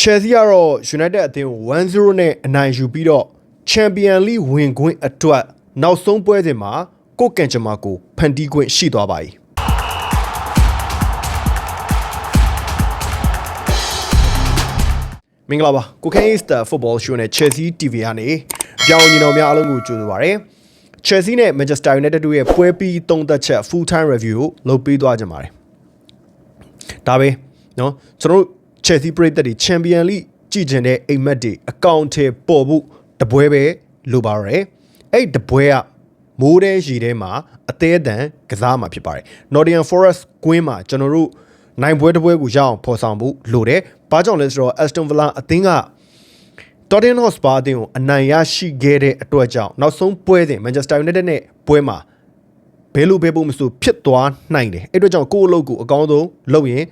Chelsea ကတော့ United အသင်းကို1-0နဲ့အနိုင်ယူပြီးတော့ Champion League ဝင်ခွင့်အတွက်နောက်ဆုံးပွဲစဉ်မှာကိုယ့်ကန်ချမာကိုဖန်တီးခွင့်ရှိသွားပါပြီမင်္ဂလာပါကိုကန် Easter Football Show နဲ့ Chelsea TV ကနေပြောင်းညီတော်များအားလုံးကိုကြိုဆိုပါရစေ Chelsea နဲ့ Manchester United တို့ရဲ့ပွဲပြီးသုံးသက်ချက် full time review ကိုလုပ်ပေးသွားကြပါတယ်ဒါပဲเนาะကျွန်တော်တို့ Chelsea ပရိသတ်တွေ Champion League ကြည့်ကျင်တဲ့အိမ်မက်တွေအကောင့်ထဲပေါ်ဖို့တပွဲပဲလိုပါရယ်အဲ့တပွဲကမိုးတဲ့ရီထဲမှာအသေးအတန်ကစားမှာဖြစ်ပါတယ် Nottingham Forest ကွင်းမှာကျွန်တော်တို့နိုင်ပွဲတစ်ပွဲကိုရအောင်ဖော်ဆောင်ဖို့လိုတယ်။ဘာကြောင့်လဲဆိုတော့ Aston Villa အသင်းက Tottenham Hotspur အသင်းကိုအနိုင်ရရှိခဲ့တဲ့အတွက်ကြောင့်နောက်ဆုံးပွဲစဉ် Manchester United နဲ့ပွဲမှာဘယ်လိုပဲပုံမဆိုဖြစ်သွားနိုင်တယ်အဲ့အတွက်ကြောင့်ကိုယ့်အလုပ်ကိုအကောင်းဆုံးလုပ်ရင်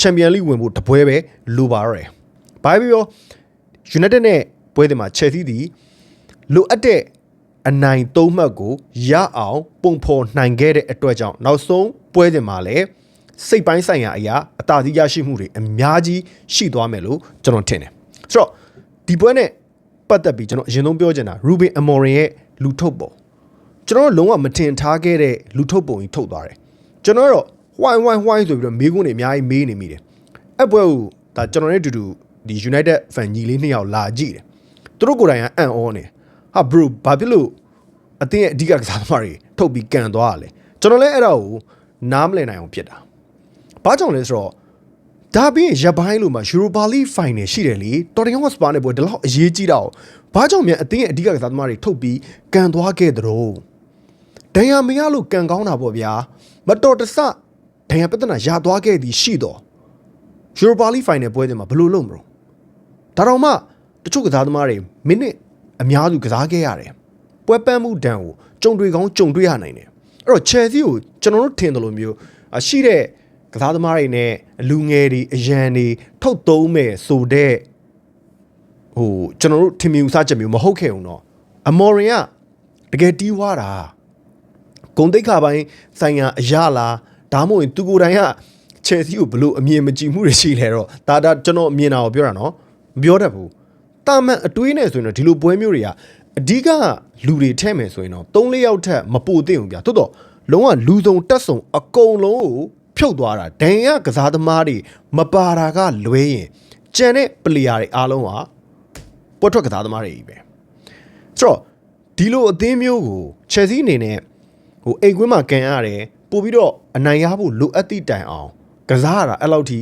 Champion League ဝင်ဖို့တပွဲပဲလိုပါရယ်။ဘာဖြစ်ပြော United နဲ့ပွဲစဉ်မှာ Chelsea သည်လိုအပ်တဲ့အနိုင်သုံးမှတ်ကိုရအောင်ပုံဖော်နိုင်ခဲ့တဲ့အတွက်ကြောင့်နောက်ဆုံးပွဲစဉ်မှာလည်းစိတ်ပိုင်းဆိုင်ရာအရာအသာစီးရရှိမှုတွေအများကြီးရှိသွားမယ်လို့ကျွန်တော်ထင်တယ်။ဆိုတော့ဒီပွဲနဲ့ပတ်သက်ပြီးကျွန်တော်အရင်ဆုံးပြောချင်တာ Ruben Amorim ရဲ့လူထုတ်ပုံကျွန်တော်တို့လုံးဝမထင်ထားခဲ့တဲ့လူထုတ်ပုံကြီးထုတ်သွားတယ်။ကျွန်တော်ကတော့ why why why ဆိုပြီးတော့မေးခွန်းတွေအများကြီးမေးနေမိတယ်။အဲ့ပွဲကိုဒါကျွန်တော်နဲ့အတူတူဒီ United fan ကြီးလေးနှစ်ယောက်လာကြည့်တယ်။သူတို့ကိုယ်တိုင်ကအံ့ဩနေတယ်။ဟာ bro ဘာဖြစ်လို့အတင်းရဲ့အဓိကကစားသမားတွေထုတ်ပြီးကန်သွားရလဲကျွန်တော်လည်းအဲ့ဒါကိုနားမလည်နိုင်အောင်ဖြစ်တာဘာကြောင့်လဲဆိုတော့ဒါပြီးရင်ရပိုင်းလို့မှ Europa League Final ရှိတယ်လေ Tottenham Hotspur နဲ့ပွဲဒီလောက်အရေးကြီးတာကိုဘာကြောင့်မြန်အတင်းရဲ့အဓိကကစားသမားတွေထုတ်ပြီးကန်သွားခဲ့သလိုဒဏ်ရာမရလို့ကန်ကောင်းတာပေါ့ဗျာမတော်တဆ ဒဏ်ရာပြဿနာရသွားခဲ့သည်ရှိတော့ Europa League Final ပွဲတွေမှာဘယ်လိုလုပ်မလို့ဒါတော့မှတချို့ကစားသမားတွေမိနစ်အများစုကစားခဲ့ရတယ်ပွဲပန်းမှုဒဏ်ကိုကြုံတွေ့ကောင်းကြုံတွေ့ရနိုင်တယ်အဲ့တော့ Chelsea ကိုကျွန်တော်တို့ထင်တယ်လို့မျိုးရှိတဲ့ကစားသမားတွေနဲ့လူငယ်တွေအရန်တွေထုတ်သုံးမယ်ဆိုတဲ့ဟိုကျွန်တော်တို့ထင်မြင်ဥစားချက်မျိုးမဟုတ်ခဲ့ဘူးတော့အမော်ရင်ကတကယ်တီးွားတာဂုံတိတ်ခါပိုင်းဆိုင်ရာအရာလား ဒါမှမဟုတ်ရင်သူကိုယ်တိုင်ကချယ်ဆီကိုဘလို့အမြင်မကြည်မှုတွေရှိလဲတော့ဒါဒါကျွန်တော်အမြင်တာကိုပြောတာနော်မပြောတတ်ဘူးတာမန်အတွေးနဲ့ဆိုရင်တော့ဒီလိုပွဲမျိုးတွေကအဓိကလူတွေထဲ့မယ်ဆိုရင်တော့၃-၄ယောက်ထက်မပိုသင့်ဘူးဗျာတိုးတော့လုံးဝလူစုံတက်စုံအကုန်လုံးကိုဖြုတ်သွားတာဒန်ရကစားသမားတွေမပါတာကလွဲရင်ကြံတဲ့ပလေယာတွေအားလုံးကပွက်ထွက်ကစားသမားတွေကြီးပဲဆိုတော့ဒီလိုအသင်းမျိုးကို Chelsea အနေနဲ့ဟိုအိမ်ကွင်းမှာကန်ရတယ် ပို့ပြီးတော့အနိုင်ရဖို့လိုအပ်သည့်တိုင်အောင်ကစားရတာအဲ့လောက်ထိ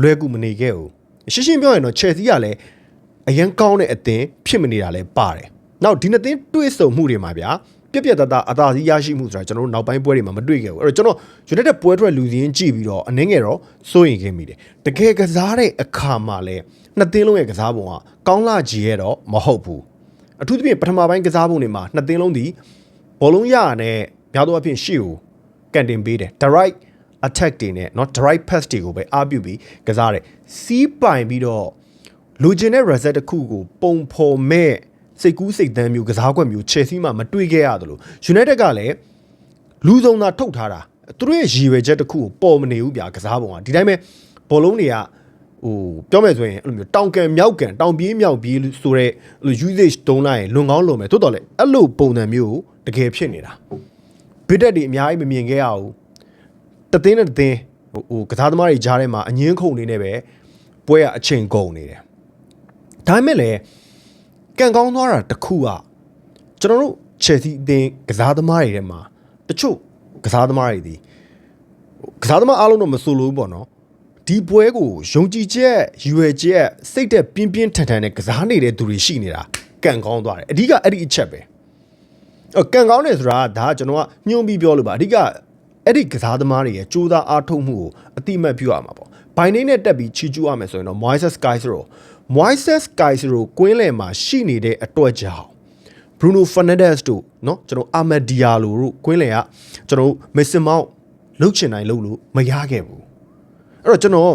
လွယ်ကူမနေခဲ့ဘူးရှင်းရှင်းပြောရင်တော့ Chelsea ကလည်းအရန်ကောင်းတဲ့အသင်းဖြစ်မနေတာလည်းပါတယ်နောက်ဒီနှစ်သင်းတွေ့ဆုံမှုတွေမှာဗျာပြက်ပြက်တသားအသာစီးရရှိမှုဆိုတာကျွန်တော်တို့နောက်ပိုင်းပွဲတွေမှာမတွေ့ခဲ့ဘူးအဲ့တော့ကျွန်တော် United ပွဲထွက်လူစင်းကြည့်ပြီးတော့အနည်းငယ်တော့စိုးရင်ခဲ့မိတယ်တကယ်ကစားတဲ့အခါမှာလည်းနှစ်သင်းလုံးရဲ့ကစားပုံကကောင်းလာကြီးရဲ့တော့မဟုတ်ဘူးအထူးသဖြင့်ပထမပိုင်းကစားပုံတွေမှာနှစ်သင်းလုံးဒီဘောလုံးရရနဲ့များသောအားဖြင့်ရှေ့ကို ကန်တင်ပေးတယ် the right attack တွေနဲ့เนาะ the right pass တွေကိုပဲအားပြုပြီးကစားတယ်စီးပိုင်ပြီးတော့လူကျင်တဲ့ reset တစ်ခုကိုပုံဖော်မဲ့စိတ်ကူးစိတ်တမ်းမျိုးကစားကွက်မျိုး Chelsea မှာမတွေ့ခဲ့ရတယ်လို့ United ကလည်းလူစုံသာထုတ်ထားတာသူတို့ရဲ့ရည်ရွယ်ချက်တစ်ခုကိုပေါ်မနေဘူးဗျာကစားပုံကဒီတိုင်းပဲဘောလုံးတွေကဟိုပြောမယ်ဆိုရင်အဲ့လိုမျိုးတောင်ကန်မြောက်ကန်တောင်ပြေးမြောက်ပြေးဆိုတဲ့အဲ့လို usage တုံးလိုက်ရင်လွန်ကောင်းလွန်မယ်တိုးတော်လေအဲ့လိုပုံစံမျိုးတကယ်ဖြစ်နေတာ ဘစ်တက်တွေအများကြီးမမြင်ခဲ့ရဘူးတသိန်းနဲ့တသိန်းဟိုဟိုကစားသမားတွေကြားထဲမှာအငင်းခုန်နေနေပဲပွဲကအချိန်ကုန်နေတယ်ဒါပေမဲ့လည်းကန်ကောင်းသွားတာတခုကကျွန်တော်တို့ Chelsea အသင်းကစားသမားတွေထဲမှာတချို့ကစားသမားတွေဒီကစားသမားအားလုံးတော့မဆိုလို့ပေါ့နော်ဒီပွဲကိုယုံကြည်ချက်ရွယ်ချက်စိတ်သက်ပြင်းပြင်းထန်ထန်နဲ့ကစားနေတဲ့သူတွေရှိနေတာကန်ကောင်းသွားတယ်အဓိကအဲ့ဒီအချက်ပဲအ ကန်ကောင်းတယ်ဆိုတာဒါကကျွန်တော်ကညှို့ပြီးပြောလို့ပါအဓိကအဲ့ဒီကစားသမားတွေရဲ့ကြိုးစားအားထုတ်မှုကိုအတိမတ်ပြုရမှာပေါ့ဘိုင်နေနဲ့တက်ပြီးချီကျူးရမယ်ဆိုရင်တော့ Moises Caicedo Moises Caicedo ကွင်းလယ်မှာရှိနေတဲ့အတွက်ကြောင့် Bruno Fernandes တို့เนาะကျွန်တော် Ahmed Diallo တို့ကွင်းလယ်ကကျွန်တော် Mason Mount လှုပ်ချင်တိုင်းလှုပ်လို့မရခဲ့ဘူးအဲ့တော့ကျွန်တော်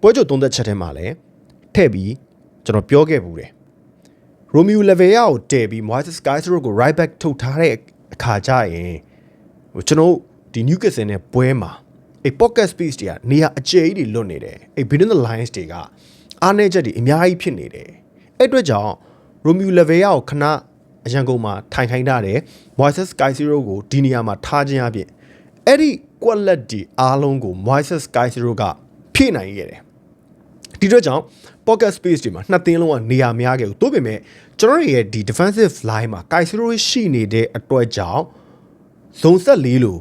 ပွဲကြုံသုံးသက်ချက်ထဲမှာလည်းထည့်ပြီးကျွန်တော်ပြောခဲ့ဘူးတယ် Romeo Lavia ကိုတည်ပြီး Moises Caicedo ကို right back ထုတ်ထားတဲ့အခါကျရင်ဟိုကျွန်တော်ဒီ Newcastle နဲ့ပွဲမှာအဲ့ pocket space တွေကနေရာအကျယ်ကြီးတွေလွတ်နေတယ်အဲ့ between the lines တွေကအအားနည်းချက်တွေအများကြီးဖြစ်နေတယ်အဲ့အတွက်ကြောင့်ရိုမီယိုလက်ဗေယာကိုခဏအရန်ကုန်မှာထိုင်ခိုင်းထားတယ်မွိုက်ဆပ်စကိုင်စီရိုကိုဒီနေရာမှာထားခြင်းအပြင်အဲ့ဒီကွက်လက်ဒီအားလုံးကိုမွိုက်ဆပ်စကိုင်စီရိုကဖြည့်နိုင်ခဲ့တယ် ဒီတော့ကြောင့် pocket space တွေမှာနှစ်သင်းလုံးကနေရာများခဲ့ဘူးသို့ပေမဲ့ကျွန်တော်တို့ရဲ့ဒီ defensive line မှာ Kaisero ရှိနေတဲ့အတွက်ကြောင့်ဇုံဆက်လေးလို့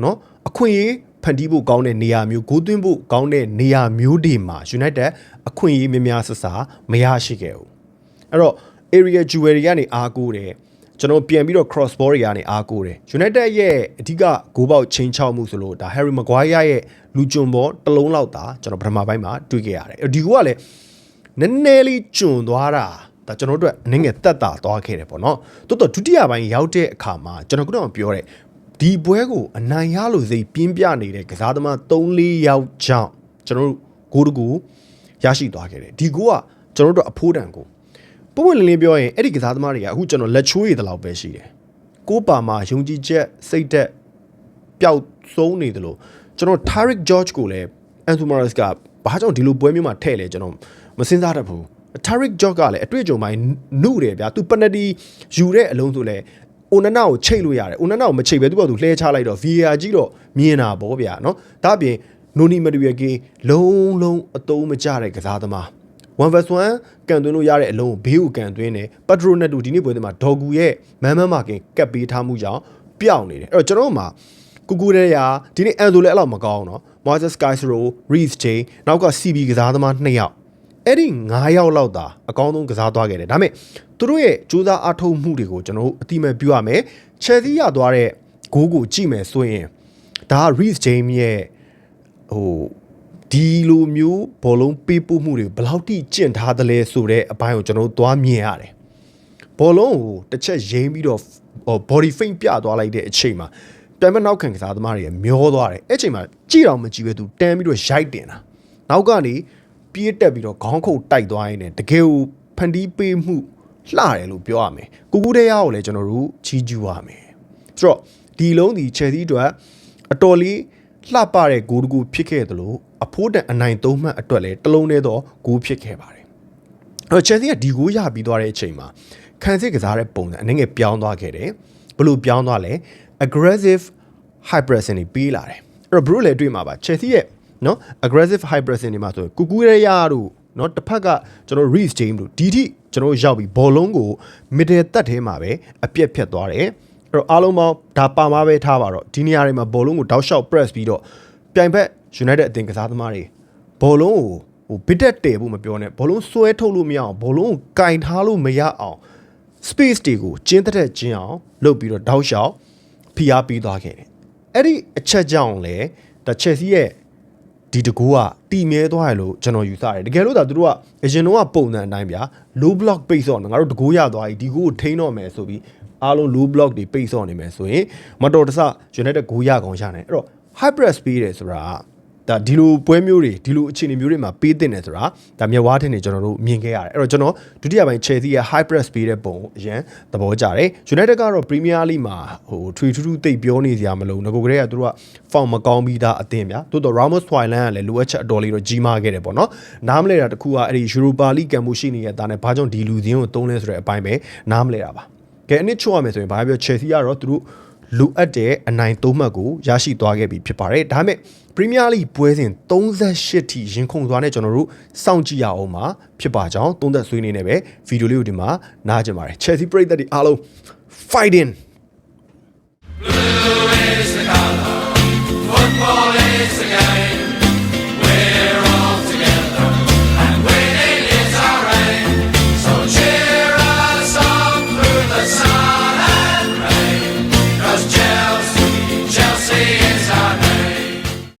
เนาะအခွင့်အရေးဖန်တီးဖို့ကောင်းတဲ့နေရာမျိုးဂိုးသွင်းဖို့ကောင်းတဲ့နေရာမျိုးတွေမှာ United အခွင့်အရေးများများဆဆမရရှိခဲ့ဘူးအဲ့တော့ area jewelry ကနေအားကိုးတယ် ကျွန်တော်ပြန်ပြီးတော့ cross ball တွေကနေအားကိုးတယ် United ရဲ့အဓိကဂိုးပေါက်ချင်းချောက်မှုဆိုလို့ဒါ Harry Maguire ရဲ့လူကျွံဘောတစ်လုံးလောက်သာကျွန်တော်ပထမပိုင်းမှာတွေ့ခဲ့ရတယ်ဒီကူကလည်းနည်းနည်းလေးကျွံသွားတာဒါကျွန်တော်တို့အနေငယ်တက်တာသွားခဲ့တယ်ပေါ့နော်တိုးတော့ဒုတိယပိုင်းရောက်တဲ့အခါမှာကျွန်တော်ကတော့ပြောတယ်ဒီပွဲကိုအနိုင်ရလို့စိတ်ပြင်းပြနေတဲ့ကစားသမား3-4ယောက်ကြောင့်ကျွန်တော်တို့ဂိုးတကူရရှိသွားခဲ့တယ်ဒီကူကကျွန်တော်တို့အဖိုးတန်ကို ပုံမှန်လင်းလင်းပြောရင်အဲ့ဒီကစားသမားတွေကအခုကျွန်တော်လက်ချိုးရည်တလောက်ပဲရှိတယ်ကိုပါမှာယုံကြည်ချက်စိတ်သက်ပျောက်ဆုံးနေတယ်လို့ကျွန်တော် Tariq George ကိုလည်း Anthony Morris ကဘာကြောင့်ဒီလိုပွဲမျိုးမှာထည့်လဲကျွန်တော်မစင်စားတတ်ဘူး Tariq George ကလည်းအတွေ့အကြုံပိုင်းနှုတယ်ဗျာသူပနတီယူတဲ့အလုံးဆိုလဲအိုနနာကိုချိတ်လို့ရတယ်အိုနနာကိုမချိတ်ပဲသူကသူလှဲချလိုက်တော့ VAR ကြီးတော့မြင်တာပေါ့ဗျာနော်ဒါအပြင်နိုနီမတူရကေလုံးလုံးအတုံးမကြတဲ့ကစားသမား 1 vs 1ကန်သွင်းလို့ရတဲ့အလုံးကိုဘေးကိုကန်သွင်းတယ်ပတ်ထရိုနက်တူဒီနေ့ပွဲတွေမှာဒေါ်ဂူရဲ့မန်မန်မာကင်ကပ်ပေးထားမှုကြောင့်ပျောက်နေတယ်အဲ့တော့ကျွန်တော်တို့မှာကူကူရဲရာဒီနေ့အန်ဆိုလည်းအဲ့လောက်မကောင်းတော့ Moses Kaisro Reese J နောက်က CB ကစားသမား2ယောက်အဲ့ဒီ9ယောက်လောက်သာအကောင်းဆုံးကစားသွားခဲ့တယ်ဒါပေမဲ့သူတို့ရဲ့ကြိုးစားအားထုတ်မှုတွေကိုကျွန်တော်တို့အတိအမဲ့ပြောရမယ်ချယ်ဆီရသွားတဲ့ဂိုးကိုကြည့်မယ်ဆိုရင်ဒါက Reese James ရဲ့ဟို ဒီလိုမျိုးဘောလုံးပေးပို့မှုတွေဘယ်လောက်ထိကျင့်ထားသလဲဆိုတဲ့အပိုင်းကိုကျွန်တော်တို့သွားမြင်ရတယ်ဘောလုံးကိုတစ်ချက်ရိမ့်ပြီးတော့ body feint ပြသွားလိုက်တဲ့အချိန်မှာပြန်မနောက်ခံကစားသမားတွေမျောသွားတယ်အဲ့ချိန်မှာကြည့်တော့မကြည့်ပဲသူတန်းပြီးတော့ရိုက်တင်တာနောက်ကနေပြေးတက်ပြီးတော့ခေါင်းခုတ်တိုက်သွားရင်းနဲ့တကယ်ကိုဖန်တီးပေးမှုလှတယ်လို့ပြောရမယ်ကူကူတဲ့ရကိုလည်းကျွန်တော်တို့ချီးကျူးရမယ်ဆိုတော့ဒီလုံးဒီချယ်ဆီအတွက်အတော်လေး လှပတဲ့ဂိုးတကူဖြစ်ခဲ့တယ်လို့အဖိုးတန်အနိုင်သုံးမှတ်အတွက်လည်းတလုံးတည်းသောဂိုးဖြစ်ခဲ့ပါတယ်အဲ့တော့ချယ်ဆီကဒီဂိုးရပြီးသွားတဲ့အချိန်မှာခံစစ်ကစားတဲ့ပုံစံအနေငယ်ပြောင်းသွားခဲ့တယ်ဘလို့ပြောင်းသွားလဲ aggressive high pressing တွေပေးလာတယ်အဲ့တော့ bro လည်းတွေ့မှာပါ Chelsea ရဲ့နော် aggressive high pressing တွေမှာဆိုရင်ကူကူရဲရတို့နော်တစ်ဖက်ကကျွန်တော် Reece James တို့ဒီထိကျွန်တော်ရောက်ပြီးဘောလုံးကို middle တက်ထဲမှာပဲအပြက်ဖြတ်သွားတယ် အဲ့တော့အားလုံးပေါင်းဒါပါမှာပဲထားပါတော့ဒီနေရာတွေမှာဘောလုံးကိုတောက်လျှောက် press ပြီးတော့ပြိုင်ဘက် United အသင်ကစားသမားတွေဘောလုံးကိုဟိုဘစ်တက်တယ်ဖို့မပြောနဲ့ဘောလုံးဆွဲထုတ်လို့မရအောင်ဘောလုံးကိုကင်ထားလို့မရအောင် space တွေကိုကျင်းတဲ့ကျင်းအောင်လုပ်ပြီးတော့တောက်လျှောက်ဖိအားပေးသွားခဲ့တယ်အဲ့ဒီအချက်ကြောင့်လေဒါချက်စီရဲ့ဒီတကူကတီမြဲသွားရလို့ကျွန်တော်ယူဆတယ်တကယ်လို့ဒါသူတို့ကအရင်တော့ပုံစံအတိုင်းဗျာ low block ပိတ်ဆော့ငါတို့တကူရသွားပြီဒီကူကိုထိန်းတော့မယ်ဆိုပြီး အားလုံး low block တွေပိတ်ဆော့နေမယ်ဆိုရင်မတော်တဆ United ဂိုးရကောင်ရနိုင်အဲ့တော့ high press ပေးတယ်ဆိုတာဒါဒီလိုပွဲမျိုးတွေဒီလိုအခြေအနေမျိုးတွေမှာပေးတင်တယ်ဆိုတာဒါမျက်ဝါးထင်နေကျွန်တော်တို့မြင်ခဲ့ရတယ်အဲ့တော့ကျွန်တော်ဒုတိယပိုင်း Chelsea ရဲ့ high press ပေးတဲ့ပုံအရင်သဘောကျတယ် United ကတော့ Premier League မှာဟိုထွေထူးထူးတိတ်ပြောနေစရာမလိုငကိုကလေးကသူတို့က form မကောင်းပြီးသားအသင်းဗျာတိုးတော့ Ramos Thailand ကလည်းလိုအပ်ချက်အတော်လေးတော့ကြီးမားခဲ့တယ်ပေါ့နော်နားမလဲတာတခုကအဲ့ဒီ Europa League ကံမှုရှိနေတဲ့ဒါနဲ့ဘာကြောင့်ဒီလူစင်းကိုသုံးလဲဆိုတဲ့အပိုင်းပဲနားမလဲတာပါ ကဲအနစ်ချို့ရမယ်ဆိုရင်ဘာပြော Chelsea ကတော့သူတို့လိုအပ်တဲ့အနိုင်သုံးမှတ်ကိုရရှိသွားခဲ့ပြီဖြစ်ပါတယ်ဒါပေမဲ့ Premier League ပွဲစဉ်38ထိရင်ခုန်သွားနဲ့ကျွန်တော်တို့စောင့်ကြည့်ရအောင်ပါဖြစ်ပါကြောင်းသုံးသက်ဆွေးနွေးနေပဲဗီဒီယိုလေးကိုဒီမှာနားကြပါတယ် Chelsea ပရိသတ်တွေအားလုံး fighting Blue is